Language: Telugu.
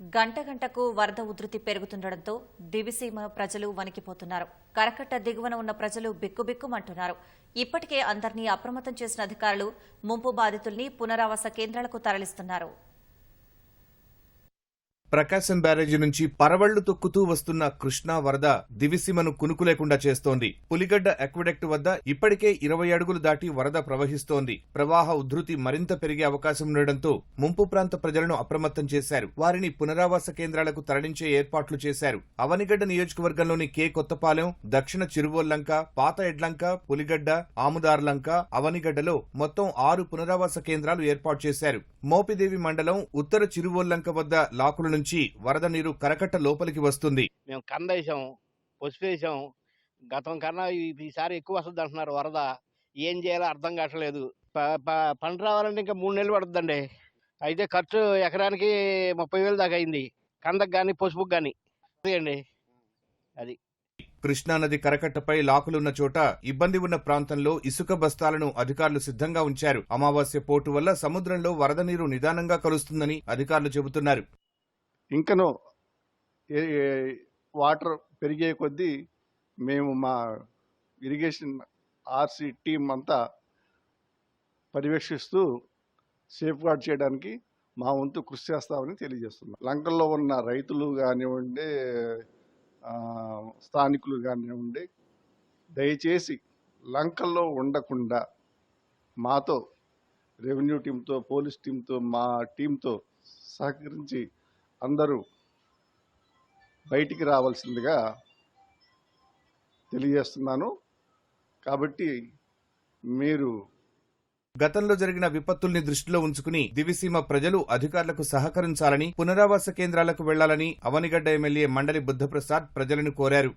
గంట గంటకు వరద ఉధృతి పెరుగుతుండటంతో దివిసీమ ప్రజలు వణికిపోతున్నారు. కరకట్ట దిగువన ఉన్న ప్రజలు బిక్కుబిక్కుమంటున్నారు. ఇప్పటికే అందరినీ అప్రమత్తం చేసిన అధికారులు ముంపు బాధితుల్ని పునరావాస కేంద్రాలకు తరలిస్తున్నారు. ప్రకాశం బ్యారేజీ నుంచి పరవళ్ళు తొక్కుతూ వస్తున్న కృష్ణా వరద దివిసీమను కునుకు లేకుండా చేస్తోంది. పులిగడ్డ ఎక్విడెక్ట్ వద్ద ఇప్పటికే ఇరవై అడుగులు దాటి వరద ప్రవహిస్తోంది. ప్రవాహ ఉధృతి మరింత పెరిగే అవకాశం ఉండడంతో ముంపు ప్రాంత ప్రజలను అప్రమత్తం చేశారు. వారిని పునరావాస కేంద్రాలకు తరలించే ఏర్పాట్లు చేశారు. అవనిగడ్డ నియోజకవర్గంలోని కె. కొత్తపాలెం దక్షిణ చిరువోల్లంక పాత ఎడ్లంక పులిగడ్డ ఆముదార్లంక అవనిగడ్డలో మొత్తం ఆరు పునరావాస కేంద్రాలు ఏర్పాటు చేశారు. మోపిదేవి మండలం ఉత్తర చిరువోల్లంక వద్ద లాకులను నుంచి వరద నీరు కరకట్ట లోపలికి వస్తుంది. మేము కంద వేసాం పసుపు వేసాం గతం కన్నా ఈసారి ఎక్కువ వస్తుంది అంటున్నారు వరద. ఏం చేయాలో అర్థం కావట్లేదు. పంట రావాలంటే ఇంకా మూడు నెలలు పడుతుందండి. అయితే ఖర్చు ఎకరానికి ముప్పై వేలు దాకా అయింది. కందకు కానీ పసుపుకు కానీ అండి. కృష్ణానది కరకట్టపై లాకులున్న చోట ఇబ్బంది ఉన్న ప్రాంతంలో ఇసుక బస్తాలను అధికారులు సిద్ధంగా ఉంచారు. అమావాస్య పోటు వల్ల సముద్రంలో వరద నీరు నిదానంగా కలుస్తుందని అధికారులు చెబుతున్నారు. ఇంకనో ఏ- వాటర్ పెరిగే కొద్దీ మేము మా ఇరిగేషన్ ఆర్సీ టీం అంతా పర్యవేక్షిస్తూ సేఫ్ గార్డ్ చేయడానికి మా వంతు కృషి చేస్తామని తెలియజేస్తున్నాం. లంకల్లో ఉన్న రైతులు కానివ్వండి స్థానికులు కానివ్వండి దయచేసి లంకల్లో ఉండకుండా మాతో రెవెన్యూ టీంతో పోలీస్ టీంతో మా టీంతో సహకరించి అందరూ బయటికి రావాల్సిందిగా తెలియజేస్తున్నాను. కాబట్టి మీరు గతంలో జరిగిన విపత్తుల్ని దృష్టిలో ఉంచుకుని దివిసీమ ప్రజలు అధికారులకు సహకరించాలని పునరావాస కేంద్రాలకు వెళ్ళాలని అవనిగడ్డ ఎమ్మెల్యే మండలి బుద్ధప్రసాద్ ప్రజలను కోరారు.